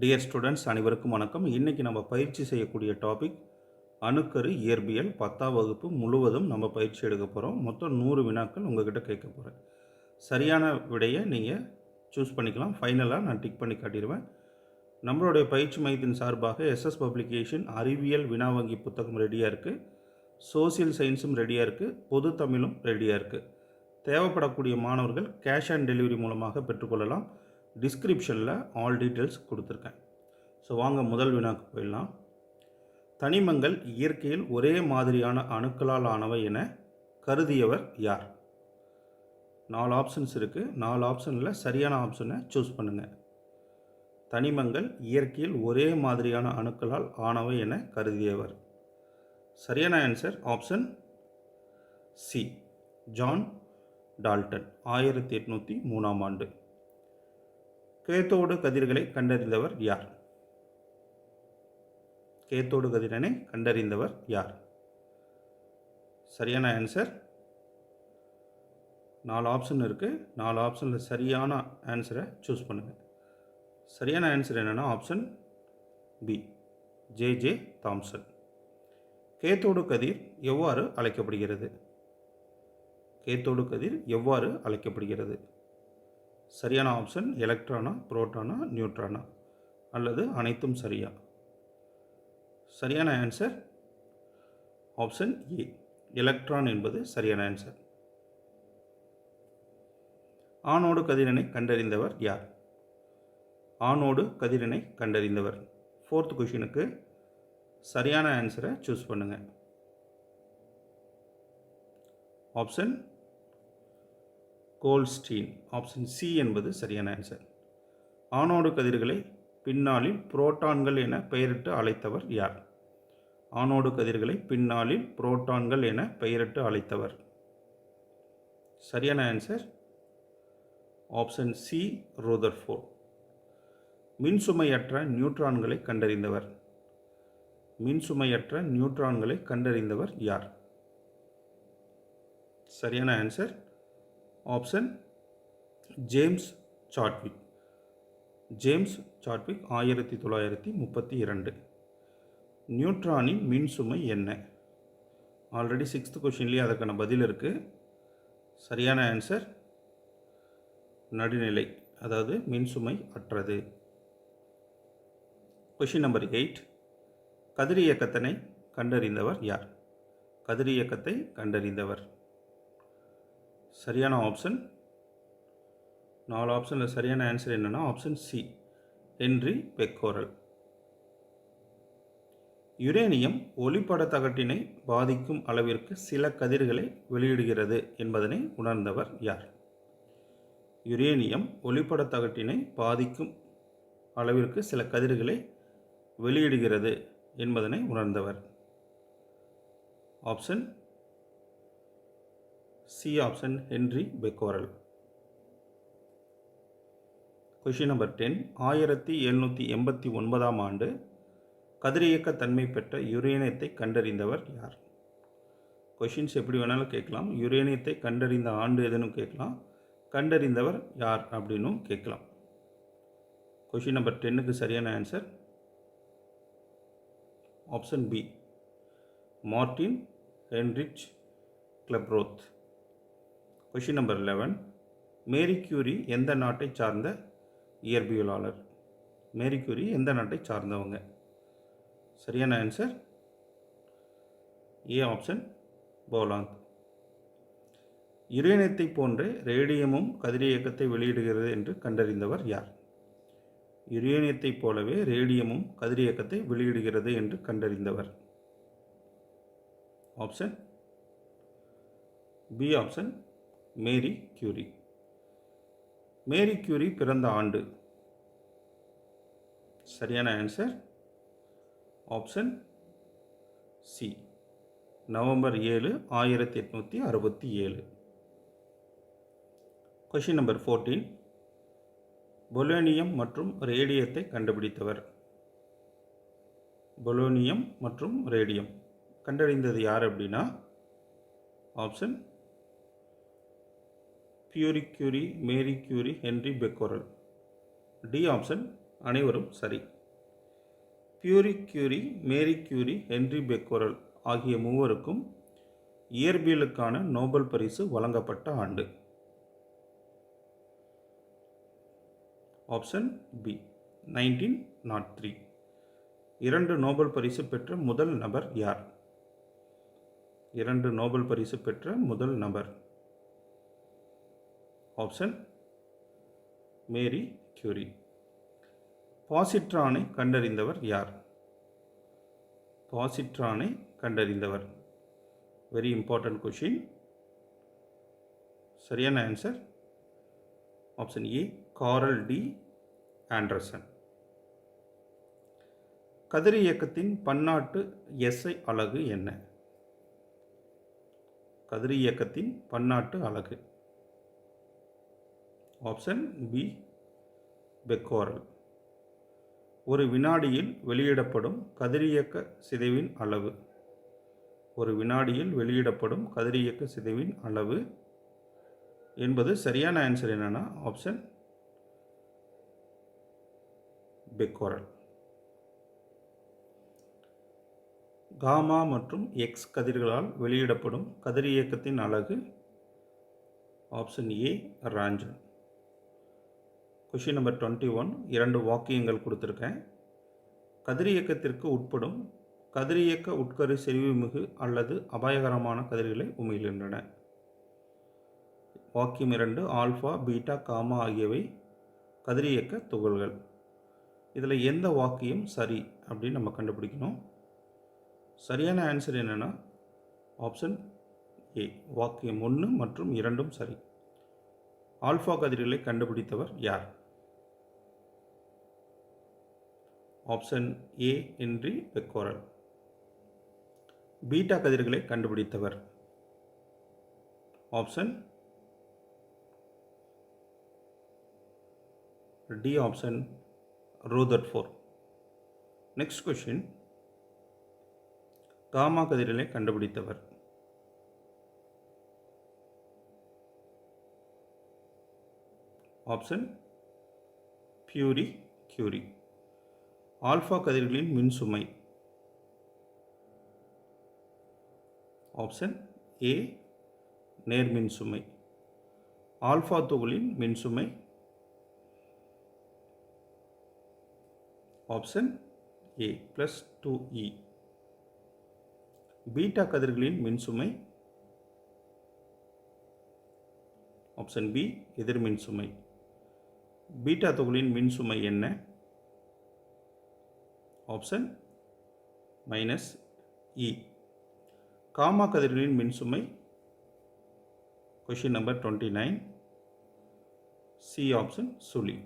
Dear students அனைவருக்கும் வணக்கம். இன்றைக்கி நம்ம பயிற்சி செய்யக்கூடிய டாபிக் அணுக்கரு இயற்பியல். பத்தாம் வகுப்பு முழுவதும் நம்ம பயிற்சி எடுக்க போகிறோம் மொத்தம் நூறு வினாக்கள் உங்ககிட்ட கேட்க போகிறேன் சரியான விடையை நீங்கள் சூஸ் பண்ணிக்கலாம். ஃபைனலாக நான் டிக் பண்ணி காட்டிடுவேன். நம்மளுடைய பயிற்சி மையத்தின் சார்பாக எஸ்எஸ் பப்ளிகேஷன் அறிவியல் வினா வங்கி புத்தகம் ரெடியாக இருக்குது சோசியல் சயின்ஸும் ரெடியாக இருக்குது பொது தமிழும் ரெடியாக இருக்குது தேவைப்படக்கூடிய மாணவர்கள் கேஷ் ஆன் டெலிவரி மூலமாக பெற்றுக்கொள்ளலாம். டிஸ்கிரிப்ஷனில் ஆல் டீட்டெயில்ஸ் கொடுத்துருக்கேன். ஸோ வாங்க முதல் வினாக்கு போயிடலாம். தனிமங்கள் இயற்கையில் ஒரே மாதிரியான அணுக்களால் ஆனவை என கருதியவர் யார்? நாலு ஆப்ஷன்ஸ் இருக்குது நாலு ஆப்ஷனில் சரியான ஆப்ஷனை சூஸ் பண்ணுங்கள் தனிமங்கள் இயற்கையில் ஒரே மாதிரியான அணுக்களால் ஆனவை என கருதியவர். சரியான answer option C John Dalton ஆயிரத்தி எட்நூற்றி மூணாம் ஆண்டு. கேத்தோடு கதிர்களை கண்டறிந்தவர் யார்? கேத்தோடு கதிரனை கண்டறிந்தவர் யார்? சரியான ஆன்சர் நாலு ஆப்ஷன் இருக்குது நாலு ஆப்ஷனில் சரியான ஆன்சரை சூஸ் பண்ணுங்கள் சரியான ஆன்சர் என்னென்னா option B J J Thomson cathode கதிர் எவ்வாறு அழைக்கப்படுகிறது? கேத்தோடு கதிர் எவ்வாறு அழைக்கப்படுகிறது? சரியான ஆப்ஷன் எலக்ட்ரானா புரோட்டானா நியூட்ரானா அல்லது அனைத்தும் சரியா? சரியான ஆன்சர் ஆப்ஷன் ஏ எலக்ட்ரான் என்பது சரியான ஆன்சர் ஆணோடு கதிரனை கண்டறிந்தவர் யார்? ஆணோடு கதிரனை கண்டறிந்தவர். ஃபோர்த் கொஷினுக்கு சரியான ஆன்சரை சூஸ் பண்ணுங்கள் ஆப்ஷன் கோல்ஸ்டீன். ஆப்ஷன் சி என்பது சரியான ஆன்சர் ஆணோடு கதிர்களை பின்னாளில் புரோட்டான்கள் என பெயரிட்டு அழைத்தவர் யார்? ஆணோடு கதிர்களை பின்னாளில் புரோட்டான்கள் என பெயரிட்டு அழைத்தவர். சரியான ஆன்சர் ஆப்ஷன் சி ரோதர்ஃபோர்ட். மின்சுமையற்ற நியூட்ரான்களை கண்டறிந்தவர். மின்சுமையற்ற நியூட்ரான்களை கண்டறிந்தவர் யார்? சரியான answer option James Chadwick James Chadwick ஆயிரத்தி தொள்ளாயிரத்தி முப்பத்தி இரண்டு. நியூட்ரானின் மின்சுமை என்ன? ஆல்ரெடி சிக்ஸ்த் கொஷின்லேயே அதற்கான பதில் இருக்குது சரியான ஆன்சர் நடுநிலை அதாவது மின்சுமை அற்றது. கொஷின் நம்பர் எயிட் கதிரியக்கத்தினை கண்டறிந்தவர் யார்? கதிரியக்கத்தை கண்டறிந்தவர். சரியான ஆப்ஷன் நாலு ஆப்ஷனில் சரியான ஆன்சர் என்னென்னா option C Henry Becquerel uranium ஒளிப்பட தகட்டினை பாதிக்கும் அளவிற்கு சில கதிர்களை வெளியிடுகிறது என்பதனை உணர்ந்தவர் யார்? யுரேனியம் ஒளிப்பட தகட்டினை பாதிக்கும் அளவிற்கு சில கதிர்களை வெளியிடுகிறது என்பதனை உணர்ந்தவர். Option C option Henry Becquerel question number ten ஆயிரத்தி எழுநூற்றி எண்பத்தி ஒன்பதாம் ஆண்டு கதிரியக்க தன்மை பெற்ற யுரேனியத்தை கண்டறிந்தவர் யார்? கொஷின்ஸ் எப்படி வேணாலும் கேட்கலாம். யுரேனியத்தை கண்டறிந்த ஆண்டு எதுன்னு கேட்கலாம். கண்டறிந்தவர் யார் அப்படின்னும் கேட்கலாம். கொஷின் நம்பர் டென்னுக்கு சரியான answer option B Martin Heinrich Klaproth question number eleven Marie Curie எந்த நாட்டை சார்ந்த இயற்பியலாளர்? மேரி கியூரி எந்த நாட்டை சார்ந்தவங்க? சரியான ஆன்சர் ஏ ஆப்ஷன் போலாந்த் யுரேனியத்தை போன்றே ரேடியமும் கதிரியக்கத்தை வெளியிடுகிறது என்று கண்டறிந்தவர் யார்? யுரேனியத்தைப் போலவே ரேடியமும் கதிரியக்கத்தை வெளியிடுகிறது என்று கண்டறிந்தவர். Option B option Marie Curie. Marie Curie பிறந்த ஆண்டு. சரியான ஆன்சர் ஆப்ஷன் சி நவம்பர் ஏழு ஆயிரத்தி எட்நூற்றி அறுபத்தி ஏழு. கொஷின் நம்பர் ஃபோர்டீன் பொலோனியம் மற்றும் ரேடியத்தை கண்டுபிடித்தவர். பொலோனியம் மற்றும் ரேடியம். கண்டறிந்தது யார் அப்படின்னா? Option Pierre Curie Marie Curie Henry Becquerel D option அனைவரும் சரி. Pierre Curie Marie Curie Henry Becquerel ஆகிய மூவருக்கும் இயற்பியலுக்கான நோபல் பரிசு வழங்கப்பட்ட ஆண்டு. Option B nineteen nought three இரண்டு நோபல் பரிசு பெற்ற முதல் நபர் யார்? இரண்டு நோபல் பரிசு பெற்ற முதல் நபர். Option Marie Curie. பாசிட்ரானை கண்டறிந்தவர் யார்? பாசிட்ரானை கண்டறிந்தவர். வெரி இம்பார்ட்டன்ட் கொஷின் சரியான answer option A Carl D Anderson கதிர் இயக்கத்தின் பன்னாட்டு எஸ்ஐ அலகு என்ன? கதிர் இயக்கத்தின் பன்னாட்டு அலகு. Option B Becquerel. ஒரு வினாடியில் வெளியிடப்படும் கதிரியக்க சிதைவின் அளவு. ஒரு வினாடியில் வெளியிடப்படும் கதிரியக்க சிதைவின் அளவு என்பது சரியான ஆன்சர் என்னென்னா ஆப்ஷன் பெக்கோரல். காமா மற்றும் எக்ஸ் கதிர்களால் வெளியிடப்படும் கதிரியக்கத்தின் அலகு option A roentgen. Question number twenty one இரண்டு வாக்கியங்கள் கொடுத்துருக்கேன். கதிரியக்கத்திற்கு உட்படும் கதிரியக்க உட்கரு செறிவுமிகு அல்லது அபாயகரமான கதிர்களை உமிழ்கின்றன. வாக்கியம் இரண்டு ஆல்ஃபா பீட்டா காமா ஆகியவை கதிரியக்க துகள்கள். இதில் எந்த வாக்கியம் சரி அப்படின்னு நம்ம கண்டுபிடிக்கணும். சரியான ஆன்சர் என்னென்னா ஆப்ஷன் ஏ வாக்கியம் ஒன்று மற்றும் இரண்டும் சரி. ஆல்ஃபா கதிர்களை கண்டுபிடித்தவர் யார்? Option A Henri Becquerel. Beta கதிர்களை கண்டுபிடித்தவர். Option D option Rutherford. Next question gamma கதிர்களை கண்டுபிடித்தவர். Option Pierre Curie. ஆல்ஃபா கதிர்களின் மின்சுமை. ஆப்ஷன் ஏ நேர்மின் சுமை ஆல்ஃபா துகளின் மின்சுமை. Option A plus two e beta கதிர்களின் மின்சுமை. ஆப்ஷன் பி எதிர்மின் சுமை பீட்டா துகளின் மின்சுமை என்ன? ஆப்ஷன் மைனஸ் இ காமா கதிர்களின் மின்சுமை question number twenty nine C option சுழி.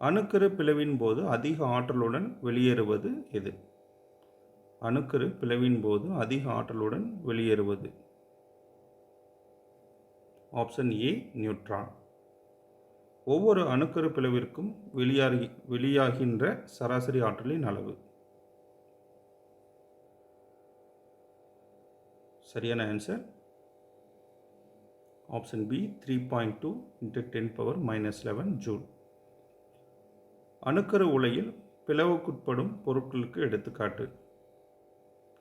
அணுக்கரு பிளவின் போது அதிக ஆற்றலுடன் வெளியேறுவது எது? அணுக்கரு பிளவின் போது அதிக ஆற்றலுடன் வெளியேறுவது. ஆப்ஷன் ஏ நியூட்ரான் ஒவ்வொரு அணுக்கரு பிளவிற்கும் வெளியாகி வெளியாகின்ற சராசரி ஆற்றலின் அளவு. சரியான answer option B three point two into ten power minus eleven joule அணுக்கரு உலையில் பிளவுக்குட்படும் பொருட்களுக்கு எடுத்துக்காட்டு.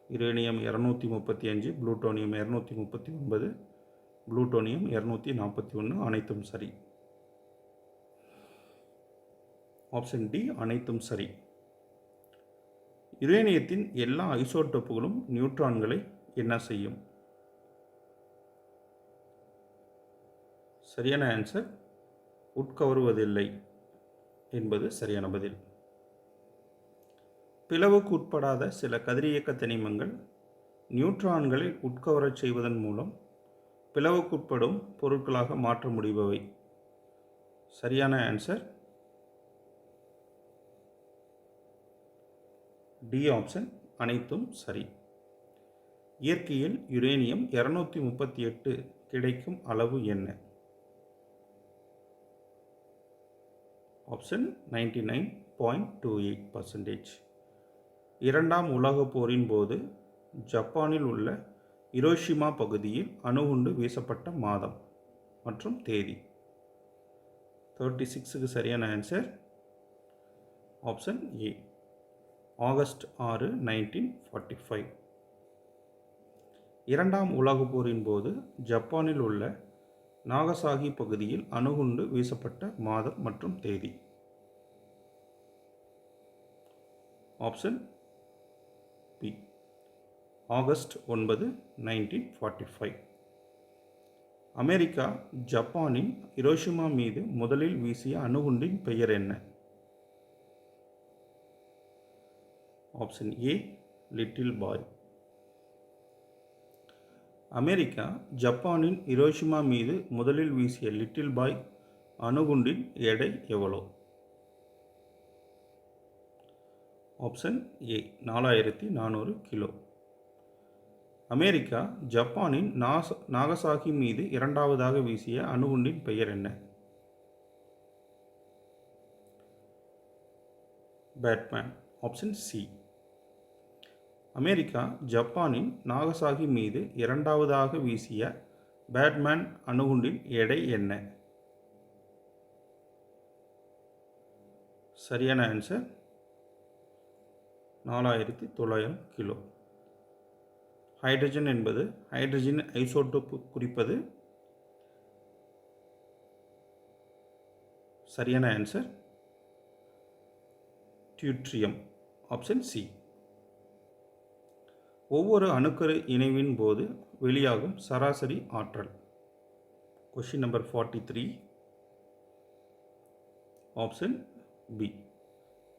யுரேனியம் இரநூத்தி முப்பத்தி அஞ்சு ப்ளூட்டோனியம் இரநூத்தி முப்பத்தி ஒன்பது ப்ளூட்டோனியம் இரநூத்தி நாற்பத்தி ஒன்று அனைத்தும் சரி. ஆப்ஷன் டி அனைத்தும் சரி. யுரேனியத்தின் எல்லா ஐசோட்டோப்புகளும் நியூட்ரான்களை என்ன செய்யும்? சரியான ஆன்சர் உட்கவருவதில்லை என்பது சரியான பதில். பிளவுக்கு உட்படாத சில கதிரியக்க தனிமங்கள் நியூட்ரான்களை உட்கவரச் செய்வதன் மூலம் பிளவுக்குட்படும் பொருட்களாக மாற்ற முடிபவை. சரியான ஆன்சர் டி ஆப்ஷன் அனைத்தும் சரி. இயற்கையில் யுரேனியம் இரநூத்தி முப்பத்தி எட்டு கிடைக்கும் அளவு என்ன? Option ninety nine point two eight percentage. இரண்டாம் உலகப் போரின் போது ஜப்பானில் உள்ள இரோஷிமா பகுதியில் அணுகுண்டு வீசப்பட்ட மாதம் மற்றும் தேதி. தேர்ட்டி சிக்ஸுக்கு சரியான ஆன்சர் ஆப்ஷன் ஏ. ஆகஸ்ட் ஆறு நைன்டீன் ஃபார்ட்டி ஃபைவ் இரண்டாம் உலகப் போரின் போது ஜப்பானில் உள்ள நாகசாகி பகுதியில் அணுகுண்டு வீசப்பட்ட மாதம் மற்றும் தேதி. ஆப்ஷன் பி ஆகஸ்ட் ஒன்பது நைன்டீன் ஃபார்ட்டி ஃபைவ் அமெரிக்கா ஜப்பானின் ஹிரோஷிமா மீது முதலில் வீசிய அணுகுண்டின் பெயர் என்ன? Option A little boy America ஜப்பானின் ஹிரோஷிமா மீது முதலில் வீசிய லிட்டில் பாய் அணுகுண்டின் எடை எவ்வளோ ஆப்ஷன் ஏ நாலாயிரத்தி நானூறு கிலோ. அமெரிக்கா ஜப்பானின் நாச நாகசாகி மீது இரண்டாவதாக வீசிய அணுகுண்டின் பெயர் என்ன? பேட்மேன் ஆப்ஷன் சி அமெரிக்கா ஜப்பானின் நாகசாகி மீது இரண்டாவதாக வீசிய பேட்மேன் அணுகுண்டின் எடை என்ன? சரியான ஆன்சர் நாலாயிரத்தி தொள்ளாயிரம் கிலோ. ஹைட்ரஜன் என்பது ஹைட்ரஜன் ஐசோட்டோப்பு குறிப்பது. சரியான ஆன்சர் டியூட்ரியம் ஆப்ஷன் சி ஒவ்வொரு அணுக்கரு இணைவின் போது வெளியாகும் சராசரி ஆற்றல். Question number forty three option B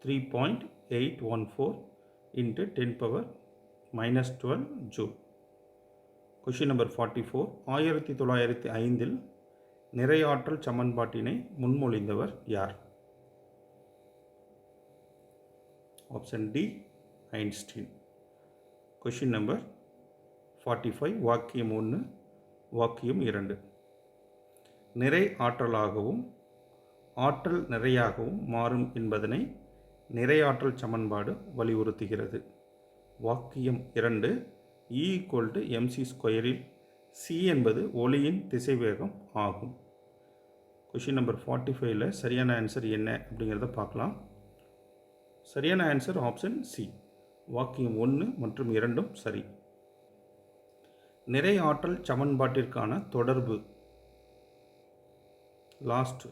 three point eight one four into ten power minus twelve joule question number forty four ஆயிரத்தி தொள்ளாயிரத்தி ஐந்தில் நிறையாற்றல் சமன்பாட்டினை முன்மொழிந்தவர் யார்? Option D Einstein question number forty five வாக்கியம் ஒன்று வாக்கியம் இரண்டு. நிறை ஆற்றலாகவும் ஆற்றல் நிறையாகவும் மாறும் என்பதனை நிறையாற்றல் சமன்பாடு வலியுறுத்துகிறது. வாக்கியம் இரண்டு e equal to m c ஸ்கொயரில் C என்பது ஒளியின் திசைவேகம் ஆகும். கொஷின் நம்பர் ஃபார்ட்டி ஃபைவ்ல சரியான ஆன்சர் என்ன அப்படிங்கிறத பார்க்கலாம். சரியான ஆன்சர் ஆப்ஷன் சி வாக்கியம் ஒன்று மற்றும் இரண்டும் சரி. நிறை ஆற்றல் சமன்பாட்டிற்கான தொடர்பு. லாஸ்ட்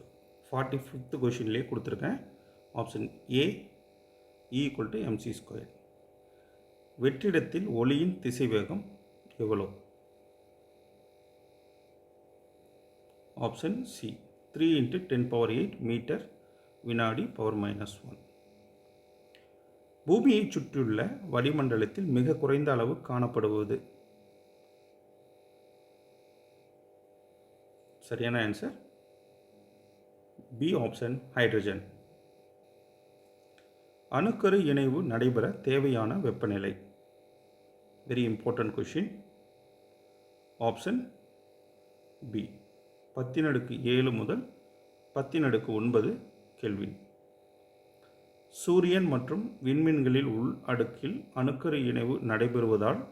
ஃபார்ட்டி ஃபிஃப்த் கொஷின்லேயே கொடுத்துருக்கேன் option A equal to m c square வெற்றிடத்தில் ஒளியின் திசைவேகம் எவ்வளோ option C three into ten power eight metre வினாடி பவர் மைனஸ் ஒன் பூமியை சுற்றியுள்ள வளிமண்டலத்தில் மிக குறைந்த அளவு காணப்படுவது. சரியான ஆன்சர் பி ஆப்ஷன் ஹைட்ரஜன் அணுக்கரு இணைவு நடைபெற தேவையான வெப்பநிலை. Very important question option B பத்தினடுக்கு ஏழு முதல் பத்தினடுக்கு ஒன்பது கெல்வின் சூரியன் மற்றும் விண்மீன்களில் உள் அடுக்கில் அணுக்கரு இணைவு நடைபெறுவதால்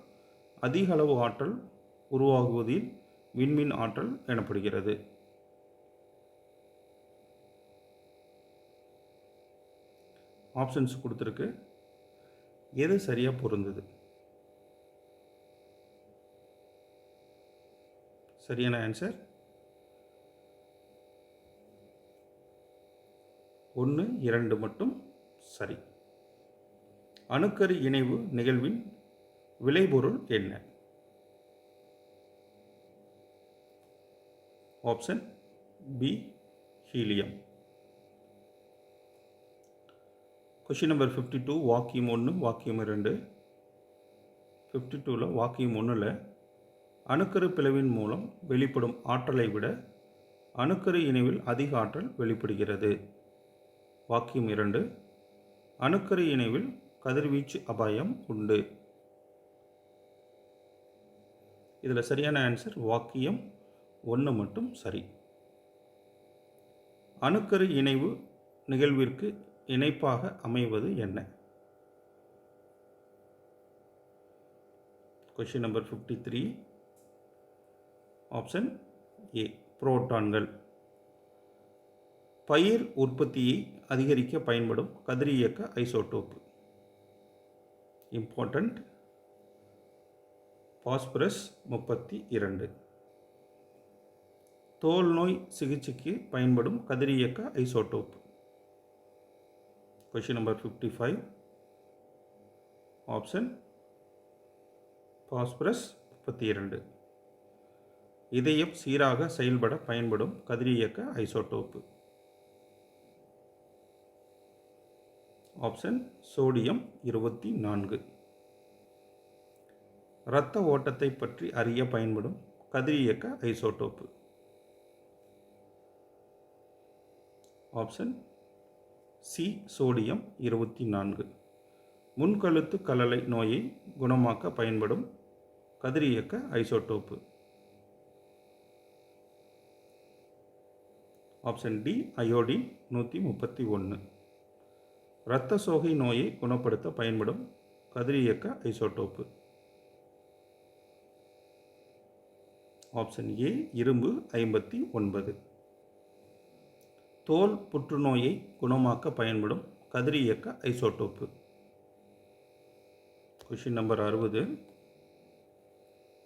அதிக அளவு ஆற்றல் உருவாகுவதில் விண்மீன் ஆற்றல் எனப்படுகிறது. ஆப்ஷன்ஸ் கொடுத்துருக்கு. எது சரியாக பொருந்தது? சரியான ஆன்சர்? ஒன்று இரண்டு மட்டும். சரி. அணுக்கரு இணைவு நிகழ்வின் விளைபொருள் என்ன? Option B helium question number fifty two வாக்கியம் ஒன்று வாக்கியம் ரெண்டு ஃபிஃப்டி டூவில் வாக்கியம் ஒன்றில் அணுக்கரு பிளவின் மூலம் வெளிப்படும் ஆற்றலை விட அணுக்கரு இணைவில் அதிக ஆற்றல் வெளிப்படுகிறது. வாக்கியம் இரண்டு. அணுக்கரு இணைவில் கதிர்வீச்சு அபாயம் உண்டு. இதில் சரியான ஆன்சர் வாக்கியம் ஒன்று மட்டும் சரி. அணுக்கரு இணைவு நிகழ்விற்கு இணைப்பாக அமைவது என்ன? Question number fifty three option A புரோட்டான்கள் பயிர் உற்பத்தியை அதிகரிக்க பயன்படும் கதிரியக்க ஐசோடோப்பு. இம்பார்ட்டண்ட் பாஸ்பரஸ் முப்பத்தி இரண்டு. தோல் நோய் சிகிச்சைக்கு பயன்படும் கதிரியக்க isotope question number fifty five option phosphorus முப்பத்தி இரண்டு. இதயம் சீராக செயல்பட பயன்படும் கதிரியக்க ஐசோடோப்பு. ஆப்ஷன் சோடியம் இருபத்தி நான்கு. இரத்த ஓட்டத்தை பற்றி அறிய பயன்படும் கதிரியக்க ஐசோடோப்பு. ஆப்ஷன் சி சோடியம் இருபத்தி நான்கு. முன்கழுத்து கலலை நோயை குணமாக்க பயன்படும் கதிரியக்க ஐசோடோப்பு. ஆப்ஷன் டி அயோடின் நூற்றி முப்பத்தி ஒன்று இரத்த சோகை நோயை குணப்படுத்த பயன்படும் கதிரியக்க ஐசோட்டோப்பு ஆப்ஷன் ஏ இரும்பு ஐம்பத்தி ஒன்பது. தோல் புற்றுநோயை குணமாக்க பயன்படும் கதிரியக்க ஐசோட்டோப்பு கொஷின் நம்பர் அறுபது.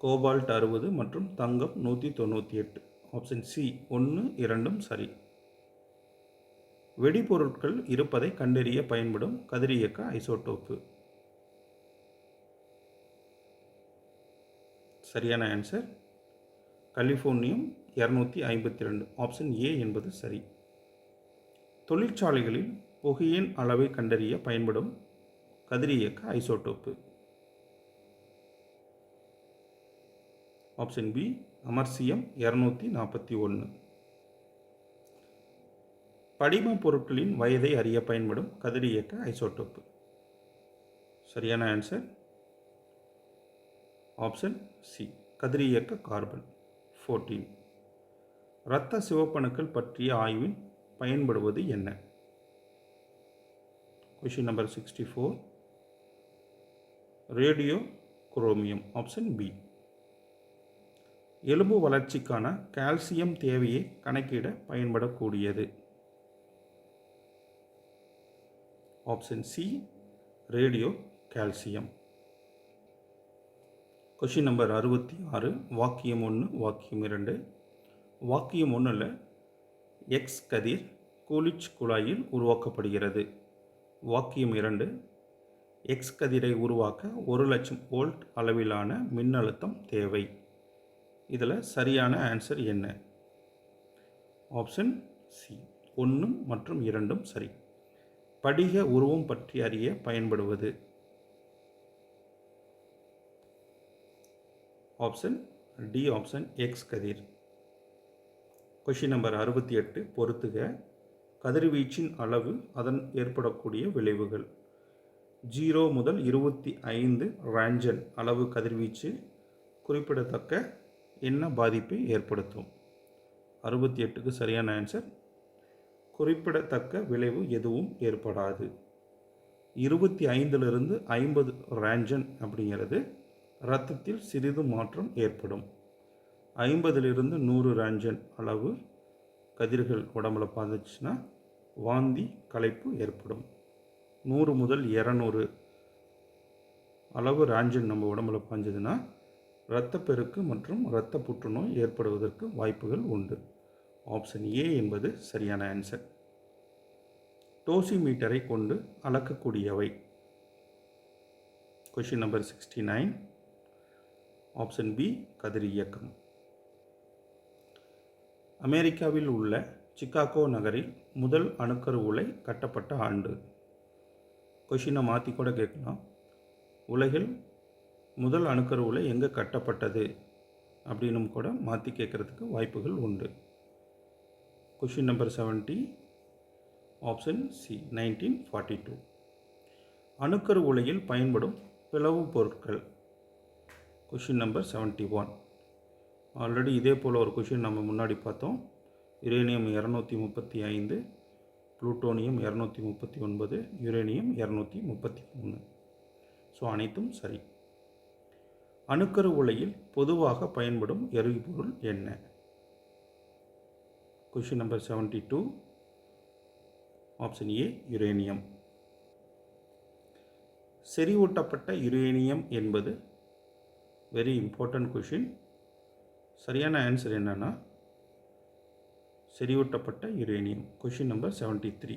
கோபால்ட் அறுபது மற்றும் தங்கம் நூற்றி தொண்ணூற்றி எட்டு. ஆப்ஷன் சி ஒன்று இரண்டும் சரி. வெடிபொருட்கள் இருப்பதை கண்டறிய பயன்படும் கதிரியக்க ஐசோடோப்பு. சரியான ஆன்சர் கலிஃபோர்னியம் இரநூத்தி ஐம்பத்தி ரெண்டு ஆப்ஷன் ஏ என்பது சரி. தொழிற்சாலைகளில் புகையின் அளவை கண்டறிய பயன்படும் கதிரியக்க ஐசோடோப்பு. ஆப்ஷன் பி அமர்சியம் இரநூத்தி நாற்பத்தி ஒன்று. படிம பொருட்களின் வயதை அறிய பயன்படும் கதிரியக்க ஐசோடோப்பு. சரியான ஆன்சர் ஆப்ஷன் சி கதிரியக்க கார்பன் ஃபோர்டீன் இரத்த சிவப்பணுக்கள் பற்றிய ஆய்வின் பயன்படுவது என்ன? Question number sixty four radio chromium option B எலும்பு வளர்ச்சிக்கான கால்சியம் தேவையை கணக்கிட பயன்படக்கூடியது. Option C radio calcium question number அறுபத்தி ஆறு வாக்கியம் ஒன்று வாக்கியம் இரண்டு. வாக்கியம் ஒன்றில் எக்ஸ் கதிர் கூலிச் குழாயில் உருவாக்கப்படுகிறது. வாக்கியம் இரண்டு எக்ஸ் கதிரை உருவாக்க ஒரு லட்சம் வோல்ட் அளவிலான மின்னழுத்தம் தேவை. இதில் சரியான ஆன்சர் என்ன? ஆப்ஷன் சி ஒன்றும் மற்றும் இரண்டும் சரி. படிக உருவம் பற்றி அறிய பயன்படுவது. ஆப்ஷன் டி ஆப்ஷன் எக்ஸ் கதிர். கொஷின் நம்பர் அறுபத்தி எட்டு பொறுத்துக கதிர்வீச்சின் அளவு அதன் ஏற்படக்கூடிய விளைவுகள். ஜீரோ முதல் இருபத்தி ஐந்து ரேஞ்சன் அளவு கதிர்வீச்சு குறிப்பிடத்தக்க என்ன பாதிப்பை ஏற்படுத்தும்? அறுபத்தி எட்டுக்கு சரியான ஆன்சர் குறிப்பிடத்தக்க விளைவு எதுவும் ஏற்படாது. இருபத்தி ஐந்திலிருந்து ஐம்பது ரேஞ்சன் அப்படிங்கிறது இரத்தத்தில் சிறிது மாற்றம் ஏற்படும். ஐம்பதிலிருந்து நூறு ரேஞ்சன் அளவு கதிர்கள் உடம்புல பாந்துச்சுன்னா வாந்தி களைப்பு ஏற்படும். நூறு முதல் இரநூறு அளவு ராஞ்சன் நம்ம உடம்புல பாஞ்சதுன்னா இரத்தப்பெருக்கு மற்றும் இரத்த புற்றுநோய் ஏற்படுவதற்கு வாய்ப்புகள் உண்டு. ஆப்ஷன் ஏ என்பது சரியான ஆன்சர் டோசிமீட்டரை கொண்டு அளக்கக்கூடியவை. Question number sixty nine option B கதிரியக்கம் அமெரிக்காவில் உள்ள சிக்காகோ நகரில் முதல் அணுக்கரு உலை கட்டப்பட்ட ஆண்டு. கொஷினை மாற்றி கூட கேட்கலாம். உலகில் முதல் அணுக்கரு உலை எங்கே கட்டப்பட்டது? அப்படின்னும் கூட மாற்றி கேட்குறதுக்கு வாய்ப்புகள் உண்டு. Question number seventy option C nineteen forty two அணுக்கரு உலையில் பயன்படும் பிளவு பொருட்கள். Question number seventy one already இதே போல் ஒரு கொஷின் நம்ம முன்னாடி பார்த்தோம். யுரேனியம் இரநூத்தி முப்பத்தி ஐந்து புளூட்டோனியம் இரநூத்தி முப்பத்தி ஒன்பது யுரேனியம் இரநூத்தி முப்பத்தி மூணு. ஸோ அனைத்தும் சரி. அணுக்கரு உலையில் பொதுவாக பயன்படும் எரிபொருள் என்ன? Question number seventy two option A uranium செறிவூட்டப்பட்ட யுரேனியம் என்பது வெரி இம்பார்ட்டன்ட் கொஷின் சரியான ஆன்சர் என்னென்னா செறிவூட்டப்பட்ட uranium question number seventy three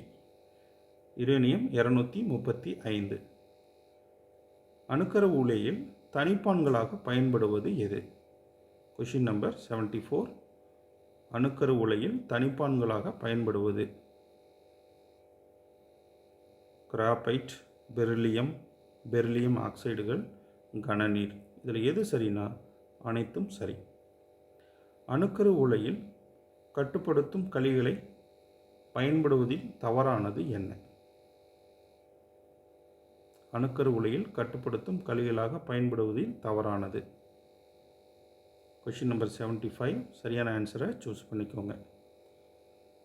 uranium இரநூத்தி முப்பத்தி ஐந்து. அணுக்கரு உலையில் தனிப்பான்களாக பயன்படுவது எது? கொஷின் நம்பர் செவன்ட்டி ஃபோர் அணுக்கரு உலையில் தனிப்பான்களாக பயன்படுவது. கிராபைட் பெரிலியம் பெரிலியம் ஆக்சைடுகள் கனநீர். இதில் எது சரினா அனைத்தும் சரி. அணுக்கரு உலையில் கட்டுப்படுத்தும் கழிகளை பயன்படுவதில் தவறானது என்ன? அணுக்கரு உலையில் கட்டுப்படுத்தும் கழிகளாக பயன்படுவதில் தவறானது. கொஷின் நம்பர் செவன்ட்டி ஃபைவ் சரியான ஆன்சரை சூஸ் பண்ணிக்கோங்க.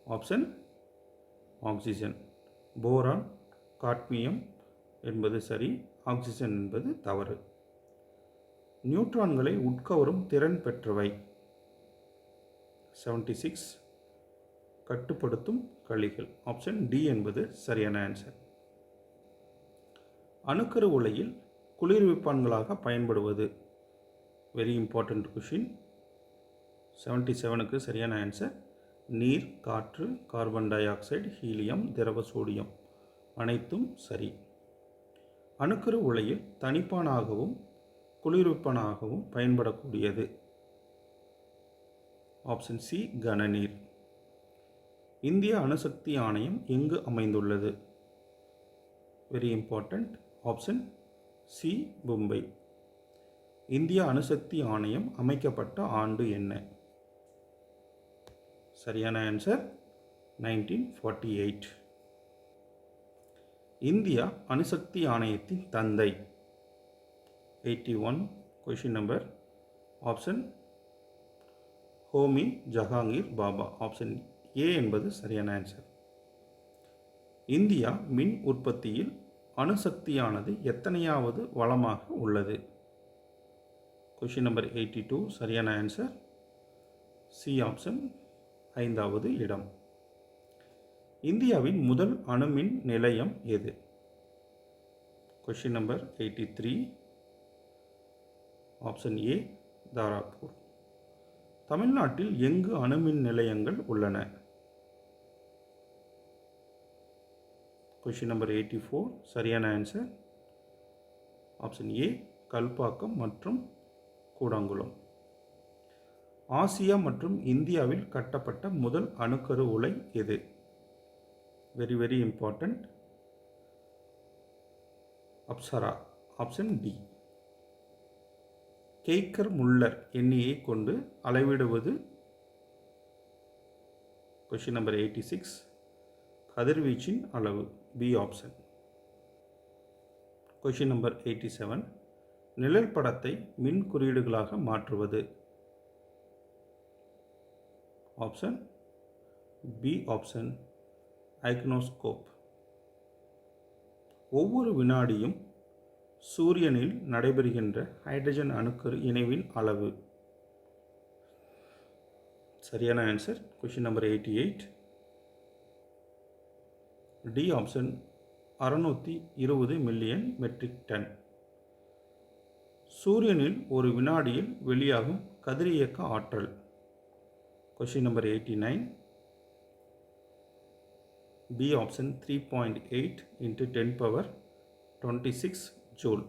ஆப்ஷன் ஆக்சிஜன் போரான் காட்மியம் என்பது சரி ஆக்சிஜன் என்பது தவறு. நியூட்ரான்களை உட்கவரும் திறன் பெற்றவை. செவன்ட்டி சிக்ஸ் கட்டுப்படுத்தும் கழிகள். ஆப்ஷன் டி என்பது சரியான ஆன்சர் அணுக்கரு உலையில் குளிர்விப்பான்களாக பயன்படுவது. வெரி இம்பார்ட்டண்ட் கொஷின் செவன்ட்டி செவனுக்கு சரியான ஆன்சர் நீர் காற்று கார்பன் டை ஆக்சைடு ஹீலியம் திரவ சோடியம் அனைத்தும் சரி. அணுக்கரு உலையில் தனிப்பானாகவும் குளிர்விப்பனாகவும் பயன்படக்கூடியது. Option C கனநீர். இந்திய அணுசக்தி ஆணையம் எங்கு அமைந்துள்ளது? Very important option C Mumbai. இந்திய அணுசக்தி ஆணையம் அமைக்கப்பட்ட ஆண்டு என்ன? சரியான answer nineteen forty eight India அணுசக்தி ஆணையத்தின் தந்தை. Eighty one question number option Homi Jahangir Bhabha. Option A என்பது சரியான ஆன்சர் இந்தியா மின் உற்பத்தியில் அணுசக்தியானது எத்தனையாவது வளமாக உள்ளது? கொஷின் நம்பர் எயிட்டி டூ சரியான ஆன்சர் சி ஆப்ஷன் ஐந்தாவது இடம். இந்தியாவின் முதல் அணுமின் நிலையம் எது? Question number eighty three option A Tarapur தமிழ்நாட்டில் எங்கு அணுமின் நிலையங்கள் உள்ளன? கொஷின் நம்பர் எயிட்டி ஃபோர் சரியான ஆன்சர் ஆப்ஷன் ஏ கல்பாக்கம் மற்றும் கூடாங்குளம். ஆசியா மற்றும் இந்தியாவில் கட்டப்பட்ட முதல் அணுக்கரு உலை எது? Very very important Apsara option D Geiger Muller எண்ணியை கொண்டு அளவிடுவது. கொஷின் நம்பர் எயிட்டி சிக்ஸ் கதிர்வீச்சின் அளவு. B option question number eighty seven நிழல் படத்தை மின் குறியீடுகளாக மாற்றுவது. ஆப்ஷன் பி ஆப்ஷன் ஐக்னோஸ்கோப் ஒவ்வொரு வினாடியும் சூரியனில் நடைபெறுகின்ற ஹைட்ரஜன் அணுக்கரு இணைவின் அளவு. சரியான answer question number eighty eight D option அறுநூற்றி இருபது மில்லியன் மெட்ரிக் டன் சூரியனில் ஒரு வினாடியில் வெளியாகும் கதிரியக்க ஆற்றல். Question number eighty nine B option three point eight into ten power twenty six joule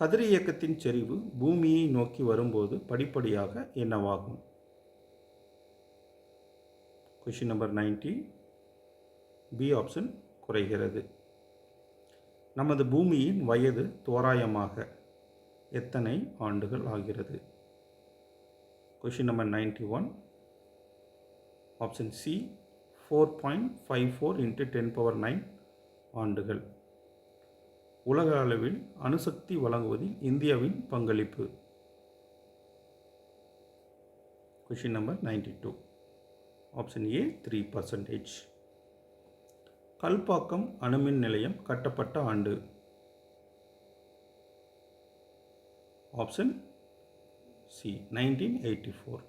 கதிரியக்கத்தின் செறிவு பூமியை நோக்கி வரும்போது படிப்படியாக என்னவாகும்? Question number ninety B option குறைகிறது. நமது பூமியின் வயது தோராயமாக எத்தனை ஆண்டுகள் ஆகிறது? Question number ninety one option C four point five four into ten power nine ஆண்டுகள். உலக அளவில் அணுசக்தி வழங்குவதில் இந்தியாவின் பங்களிப்பு. Question number ninety two option A three percentage Kalpakkam அணுமின் நிலையம் கட்டப்பட்ட ஆண்டு. Option C nineteen eighty four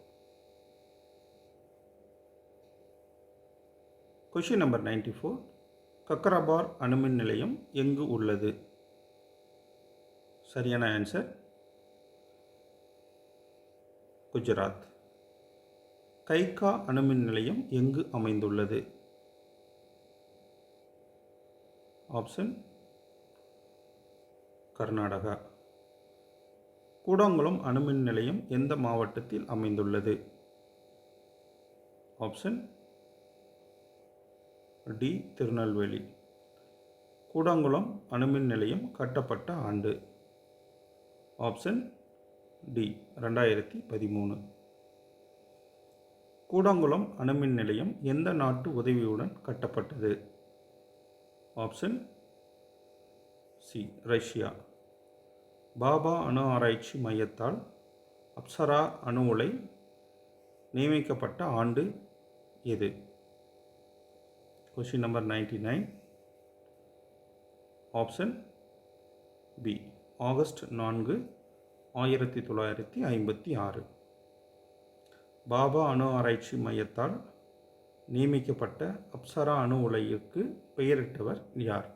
question number ninety four Kakrapar அணுமின் நிலையம் எங்கு உள்ளது? சரியான ஆன்சர் குஜராத். கைகா அணுமின் நிலையம் எங்கு அமைந்துள்ளது? ஆப்ஷன் கர்நாடகா. கூடங்குளம் அணுமின் நிலையம் எந்த மாவட்டத்தில் அமைந்துள்ளது? Option D Tirunelveli. கூடங்குளம் அணுமின் நிலையம் கட்டப்பட்ட ஆண்டு. ஆப்ஷன் டி ரெண்டாயிரத்தி பதிமூணு. கூடங்குளம் அணுமின் நிலையம் எந்த நாட்டு உதவியுடன் கட்டப்பட்டது? ஆப்ஷன் சி ரஷ்யா பாபா அணு ஆராய்ச்சி மையத்தால் அப்சரா அணு உலை நியமிக்கப்பட்ட ஆண்டு எது? Question number ninety nine option B August நான்கு ஆயிரத்தி தொள்ளாயிரத்தி ஐம்பத்தி ஆறு. பாபா அணு ஆராய்ச்சி மையத்தால் நியமிக்கப்பட்ட அப்சரா அணு உலைக்கு பெயரிட்டவர் யார்?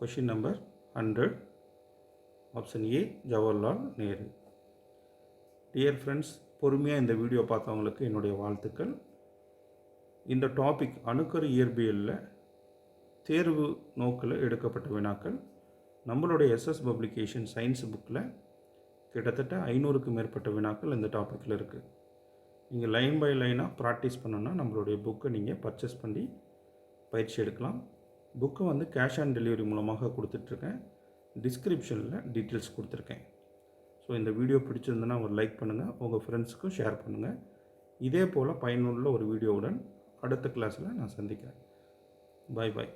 Question number hundred option A Jawaharlal Nehru dear friends பொறுமையாக இந்த வீடியோ பார்த்தவங்களுக்கு என்னுடைய வாழ்த்துக்கள். இந்த டாபிக் அணுக்கரு இயற்பியலில் தேர்வு நோக்கில் எடுக்கப்பட்ட வினாக்கள். நம்மளுடைய எஸ்எஸ் பப்ளிகேஷன் சயின்ஸ் புக்கில் கிட்டத்தட்ட ஐநூறுக்கு மேற்பட்ட வினாக்கள் இந்த டாப்பிக்கில் இருக்குது நீங்கள் லைன் பை லைனாக ப்ராக்டிஸ் பண்ணோன்னா நம்மளுடைய புக்கை நீங்கள் பர்ச்சேஸ் பண்ணி பயிற்சி எடுக்கலாம். புக்கை வந்து கேஷ் ஆன் டெலிவரி மூலமாக கொடுத்துட்ருக்கேன். டிஸ்கிரிப்ஷனில் டீட்டெயில்ஸ் கொடுத்துருக்கேன். ஸோ இந்த வீடியோ பிடிச்சிருந்தனா ஒரு லைக் பண்ணுங்கள் உங்கள் ஃப்ரெண்ட்ஸுக்கும் ஷேர் பண்ணுங்கள் இதே போல் பயனுள்ள ஒரு வீடியோவுடன் அடுத்த கிளாஸில் நான் சந்திக்கிறேன். பாய் பாய்